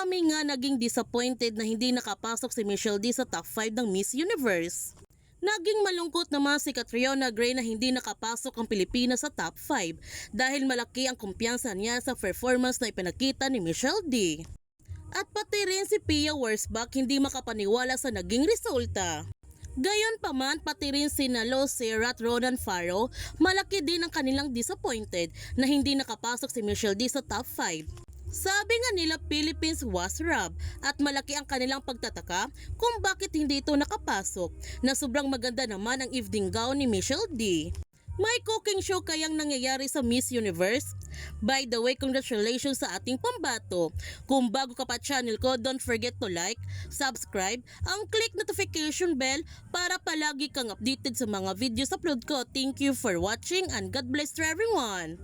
Marami nga naging disappointed na hindi nakapasok si Michelle D sa top 5 ng Miss Universe. Naging malungkot naman si Catriona Gray na hindi nakapasok ang Pilipinas sa top 5 dahil malaki ang kumpiyansa niya sa performance na ipinakita ni Michelle D. At pati rin si Pia Wurzbach hindi makapaniwala sa naging resulta. Gayon pa man, pati rin si Nalo Serra at Ronan Faro, malaki din ang kanilang disappointed na hindi nakapasok si Michelle D sa top 5. Sabi nga nila Philippines was robbed at malaki ang kanilang pagtataka kung bakit hindi ito nakapasok na sobrang maganda naman ang evening gown ni Michelle D. May cooking show kayang nangyayari sa Miss Universe? By the way, congratulations sa ating pambato. Kung bago ka pa channel ko, don't forget to like, subscribe, ang click notification bell para palagi kang updated sa mga videos upload ko. Thank you for watching and God bless to everyone!